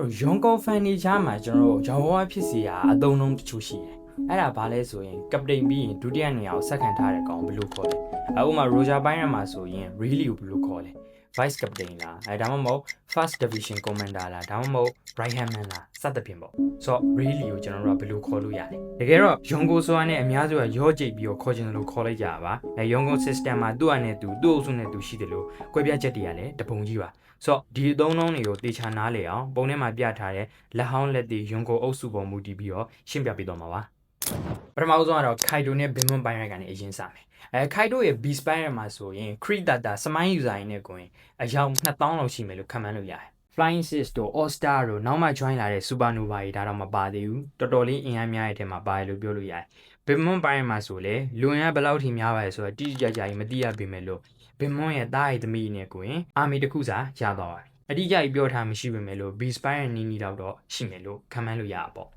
ရုံကုန်ဖန်နေချားမှာကျွန်တော်တို့ရောင်ဝါဖြစ်စီရာအသုံးလုံးတချို့ရှိတယ်အဲ့ဒါဘာလဲဆိုရင်ကပတိန်ပြီးရင်ဒုတိယနေရာကိုဆက်ခံထားတဲ့ကောင်ဘယ်လိုခေါ်လဲအဥပမာ Roger Byron မှာဆိုရင် really ကိုဘယ်လိုခေါ်လဲ vice captain လားအဲဒါမှမဟုတ် first division commander လားဒါမှမဟုတ် right hand man လားစသဖြင့်ပေါ့ဆိုတော့ really ကိုကျွန်တော်တို့ကဘယ်လိုခေါ်လို့ရလဲတကယ်တော့ရုံကိုဆိုတာနဲ့အများစုကရောကြိတ်ပြီးတော့ခေါ်ချင်တယ်လို့ခေါ်လိုက်ကြတာပါအဲရုံကုန် system မှာသူ့အနေနဲ့သူသူ့အုပ်စုနဲ့သူရှိတယ်လို့ကွဲပြားချက်တွေကလည်းတပုံကြီးပါ ဆိုတော့ဒီအသုံးလုံးတွေကိုတေချာနားလေအောင်ပုံထဲမှာပြထားတဲ့လက်ဟောင်းလက်တွေရုံကိုအုပ်စုပေါ်မူတည်ပြီးတော့ရှင်းပြပေးတော့မှာပါပထမဆုံးကတော့ခိုင်တိုနဲ့ဘင်မွန်ပိုင်းရိုက်ကနေအရင်စမယ်အဲခိုင်တိုရဲ့ B spine မှာဆိုရင် Creed Data စမိုင်း user ရင်းနဲ့ကိုရင်အယောက်2000လောက်ရှိမယ်လို့ခန့်မှန်းလို့ရတယ် Flying Sis တို့ All Star တို့နောက်မှ join လာတဲ့ Supernova တွေဒါတော့မပါသေးဘူးတော်တော်လေးအင်အားများရဲ့ထဲမှာပါတယ်လို့ပြောလို့ရတယ်ဘင်မွန်ပိုင်းမှာဆိုလေလူရန်ဘယ်လောက်ထိများပါလဲဆိုတော့တိတိကျကျကြီးမသိရပေမဲ့လို့ ဘင်မွန်ရဲ့တားရဲ့သမီးနဲ့ကိုရင်အာမီတစ်ခုစာရသွားပါတယ်အတိအကျကြီးပြောထားမရှိပေမဲ့လို့ B spine နီနီတော့တော့ရှိမယ်လို့ခန့်မှန်းလို့ရပါပေါ့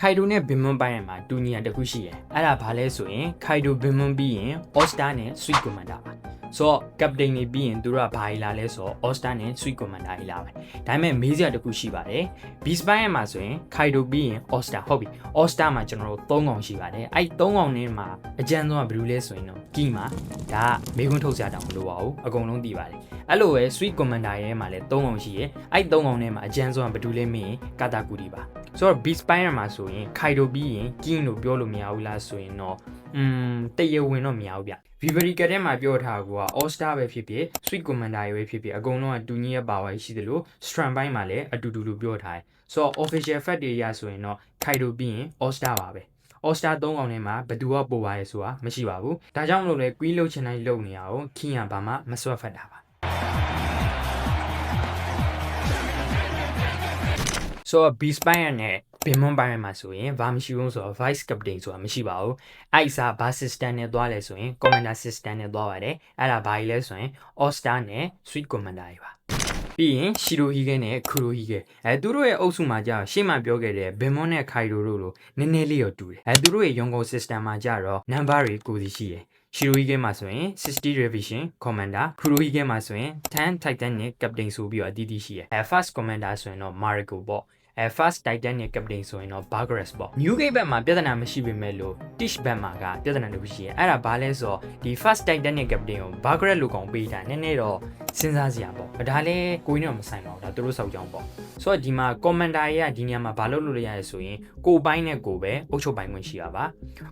ခိုင်တိုနဲ့ဘင်မွန်ပိုင်းမှာတူညီတာတစ်ခုရှိရယ်အဲ့ဒါဘာလဲဆိုရင်ခိုင်တိုဘင်မွန်ပြီးရင် All Star နဲ့ Sweet Commander ပါဆိုတော့ captain နေပြီးရင်သူတို့ကဘာကြီးလာလဲဆိုတော့ All Star နဲ့ Sweet Commander ကြီးလာပဲဒါပေမဲ့မေးစရာတစ်ခုရှိပါတယ် B spine မှာဆိုရင်ခိုင်တိုပြီးရင် All Star ဟုတ်ပြီ All Star မှာကျွန်တော်တို့၃កောင်ရှိပါတယ်အဲ့၃កောင်ထဲမှာအကြမ်းဆုံးကဘယ်လိုလဲဆိုရင်တော့ key မှာဒါကမေးခွန်းထုတ်စရာတောင်မလိုပါဘူးအကုန်လုံးသိပါတယ်အဲ့လိုပဲ Sweet Commander ရဲ့မှာလည်း၃កောင်ရှိရယ်အဲ့၃កောင်ထဲမှာအကြမ်းဆုံးကဘယ်သူလဲမင်းကာတာကူတီပါ ဆိုတော့ B spine မှာဆိုရင်ခိုင်တိုပြီးရင် key လို့ပြောလို့မရဘူးလားဆိုရင်တော့อืมတရဝင်တော့မရဘူးဗျ Vivery ကတဲ့မှာပြောထားကူက All Star ပဲဖြစ်ဖြစ် Sweet Commander ရွေးဖြစ်ဖြစ်အကုန်လုံးကတူညီရဲ့ power ရှိတယ်လို့ Strand ပိုင်းမှာလည်းအတူတူလို့ပြောထားတယ်ဆိုတော့ official fact တွေရဆိုရင်တော့ Kaido ပြီးရင် All Star ပါပဲ All Star ၃កောင်ထဲမှာဘယ်သူကပိုပါရဲဆိုတာမရှိပါဘူးဒါကြောင့်မလို့လဲ Queen လုတ်ချင်တိုင်းလုတ်နေရအောင်ခင်းရဘာမှမစွတ်ဖတ်တာပါ ဆိုတော့ B spine နဲ့ဘင်မွန်ပိုင်းမှာဆိုရင်ဘာမရှိဘူးဆိုတော့ vice captain ဆိုတာမရှိပါဘူးအဲ့အစားဘာ system နဲ့သွားလဲဆိုရင် commander system နဲ့သွားပါတယ်အဲ့ဒါဘာကြီးလဲဆိုရင် all star နဲ့ sweet commander ကြီးပါပြီးရင်ရှီရိုဟီဂဲနဲ့ခူရိုဟီဂဲအဲသူတို့ရဲ့အုပ်စုမှာကြာရှေ့မှာပြောခဲ့တဲ့ဘင်မွန်နဲ့ခိုင်ရိုတို့လိုနည်းနည်းလေးရောတူတယ်အဲသူတို့ရဲ့ရုံကုန် system မှာကြာတော့ number တွေကိုစီရှိတယ်ရှီရိုဟီဂဲမှာဆိုရင်60 revision commander ခူရိုဟီဂဲမှာဆိုရင်10 titan နဲ့ captain ဆိုပြီးတော့အတီးတီးရှိတယ်အဲ first commander ဆိုရင်တော့ marigo ပေါ့ အဲ first titan ရဲ့ captain ဆိုရင်တော့ Bargares ပေါ့ new gate ဘက်မှာပြဿနာမရှိပေမဲ့လို့ tish ဘက်မှာကပြဿနာတစ်ခုရှိရဲအဲ့ဒါဘာလဲဆိုတော့ဒီ first titan ရဲ့ captain ကို Bargares လို့ကောင်ပေးတာနည်းနည်းတော့စဉ်းစားစရာပေါ့ဒါလည်းကိုင်းတော့မဆိုင်ပါဘူးဒါသူတို့စောက်ကြောင်းပေါ့ဆိုတော့ဒီမှာ commander ရဲ့ဒီနေရာမှာဘာလုပ်လို့ရရဲဆိုရင်ကိုပိုင်းနဲ့ကိုပဲအုပ်ချုပ်ပိုင်းခွင့်ရှိတာပါ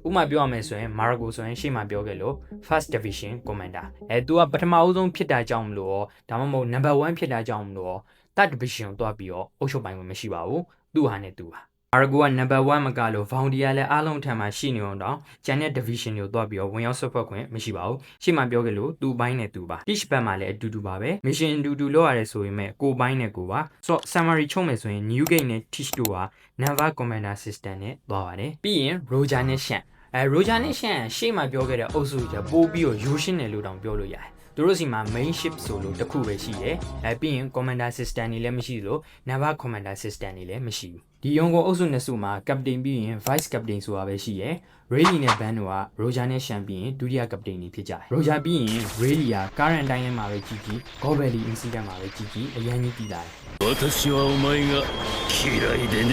ဥပမာပြောရမယ်ဆိုရင် Marago ဆိုရင်ရှေ့မှာပြောခဲ့လို့ first division commander အဲသူကပထမအဆုံးဖြစ်တာကြောင့်မလို့ဒါမှမဟုတ် number 1ဖြစ်တာကြောင့်မလို့ that division ကိုတွားပြီးတော့အုပ်ချုပ်ပိုင်းဝင်မရှိပါဘူးသူ့ဟာနဲ့သူ့ဟာအာရဂိုက number 1မကလို့ Voundia လည်းအားလုံးထံမှာရှိနေအောင်တော့ကျန်တဲ့ division တွေကိုတွားပြီးတော့ဝင်ရောက်ဆွတ်ဖက်ခွင့်မရှိပါဘူးရှေ့မှာပြောခဲ့လို့သူ့ဘိုင်းနဲ့သူ့ပါ each ဘက်မှာလည်းအတူတူပါပဲ mission အတူတူလုပ်ရတယ်ဆိုပေမဲ့ကိုဘိုင်းနဲ့ကိုပါဆိုတော့ summary ချုပ်မယ်ဆိုရင် new gate နဲ့ teach တို့က Nava commander system နဲ့တွားပါတယ်ပြီးရင် Roger နဲ့ Shan အဲ Roger နဲ့ Shan ရှေ့မှာပြောခဲ့တဲ့အုပ်စုကပိုးပြီးတော့ရိုးရှင်းတယ်လို့တောင်ပြောလို့ရတယ် သူတို့စီမှာ main ship ဆိုလို့တစ်ခုပဲရှိတယ်။အဲပြီးရင် commander system တွေလည်းမရှိလို့ naval commander system တွေလည်းမရှိဘူး။ဒီယုံကိုအုပ်စုနှစ်စုမှာ captain ပြီးရင် vice captain ဆိုတာပဲရှိရယ်။ Rayleigh နဲ့ Ban တို့က Roger နဲ့ Champion ဒုတိယ captain တွေဖြစ်ကြတယ်။ Roger ပြီးရင် Rayleigh က current တိုင်းထဲမှာပဲကြီးကြီး Gobelli incident မှာပဲကြီးကြီးအရင်ကြီးတည်လာတယ်私はお前が嫌いでね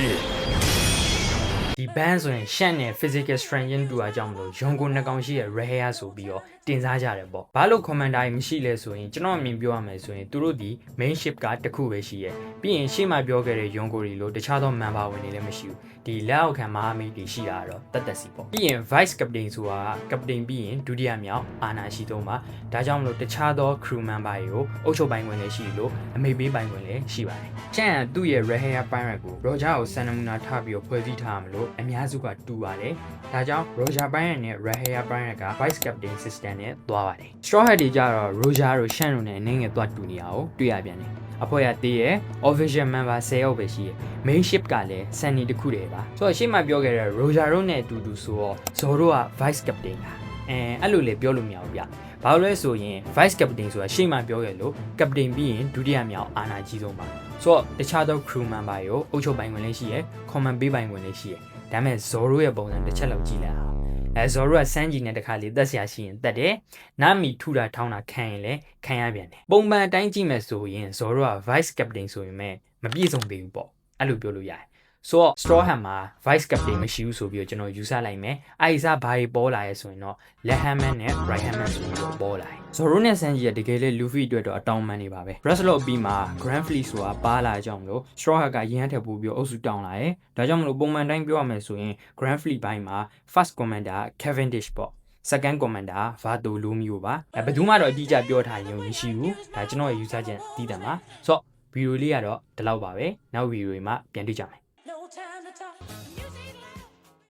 ဒီ ban ဆိုရင်ရှန့်နဲ့ physical strength ရင်းတူတာကြောင့်မလို့ရုံကိုနှစ်ကောင်ရှိရဲ့ rare ဆိုပြီးတော့ တင်စားကြတယ်ပေါ့ဘာလို့ commander ကြီးမရှိလဲဆိုရင်ကျွန်တော်အမြင်ပြောရမယ်ဆိုရင်သူတို့ဒီ main ship ကတစ်ခုပဲရှိရဲ့ပြီးရင်ရှေ့မှာပြောခဲ့တဲ့ရုံကိုတွေလို့တခြားသော member ဝင်တွေလည်းမရှိဘူးဒီလက်အောက်ခံမဟာမိတ်တွေရှိတာတော့တတ်တတ်စီပေါ့ပြီးရင် vice captain ဆိုတာ captain ပြီးရင်ဒုတိယမြောက်အာနာရှိသုံးပါဒါကြောင့်မလို့တခြားသော crew member တွေကိုအုပ်ချုပ်ပိုင်းဝင်လည်းရှိလို့အမေပေးပိုင်းဝင်လည်းရှိပါတယ်ချန်ကသူ့ရဲ့ rare pirate ကို roger ကိုစံနမူနာထားပြီးတော့ဖွဲ့စည်းထားမှာလို့အများစုကတူပါတယ်ဒါကြောင့် roger pirate နဲ့ rare pirate က vice captain system နဲ့သွားပါတယ် straw hat တွေကြတော့ roger တို့ရှန်တို့နဲ့အနေငယ်သွားတူနေအောင်တွေ့ရပြန်တယ်အဖွဲ့ရတည်ရဲ့ official member 10ယောက်ပဲရှိရဲ့ main ship ကလည်း sunny တခုတည်းပါဆိုတော့ရှေ့မှာပြောခဲ့တဲ့ roger တို့နဲ့အတူတူဆိုတော့ zoro က vice captain ကအဲအဲ့လိုလေပြောလို့မရဘူးဗျဘာလို့လဲဆိုရင် vice captain ဆိုတာရှေ့မှာပြောခဲ့လို့ captain ပြီးရင်ဒုတိယမြောက်အာဏာကြီးဆုံးပါဆိုတော့တခြားသော crew member ရောအုပ်ချုပ်ပိုင်းဝင်လည်းရှိရယ် command ပေးပိုင်းဝင်လည်းရှိရယ်ဒါပေမဲ့ zoro ရဲ့ပုံစံတစ်ချက်လောက်ကြည့်လိုက်အောင် အဲဇော်တို့ကစမ်းကြည့်နဲ့တခါလေတက်ဆရာရှိရင်တက်တယ်နာမီထူတာထောင်းတာခံရင်လည်းခံရပြန်တယ်ပုံမှန်အတိုင်းကြည့်မယ်ဆိုရင်ဇော်တို့က vice captain ဆိုရင်မဲ့မပြည့်စုံသေးဘူးပေါ့အဲ့လိုပြောလို့ရတယ် ဆိုတော့ straw ham မှာ vice captain မရှိဘူးဆိုပြီးတော့ကျွန်တော်ယူဆလိုက်မယ်အဲ့ဒီစားဘာတွေပေါ်လာရဲဆိုရင်တော့ left hand man နဲ့ right hand man ဆိုပြီးတော့ပေါ်လာတယ်ဇော်ရိုနဲ့ဆန်ကြီးကတကယ်လေ Luffy အတွက်တော့အတောင်းပန်နေပါပဲ Braslock ပြီးမှာ Grand Fleet ဆိုတာပါလာကြအောင်မလို့ Straw Hat ကရဟန်းထက်ပို့ပြီးတော့အုပ်စုတောင်းလာတယ်ဒါကြောင့်မလို့ပုံမှန်တိုင်းပြောရမယ်ဆိုရင် Grand Fleet ဘိုင်းမှာ First Commander Cavendish ပေါ့ second commander Vato Lumio ပါအဲဘယ်သူမှတော့အတိအကျပြောထားရင်မရှိဘူးဒါကျွန်တော်ရဲ့ user ချင်းတည်တယ်မှာဆိုတော့ဗီဒီယိုလေးကတော့ဒီလောက်ပါပဲနောက်ဗီဒီယိုတွေမှာပြန်တွေ့ကြမယ်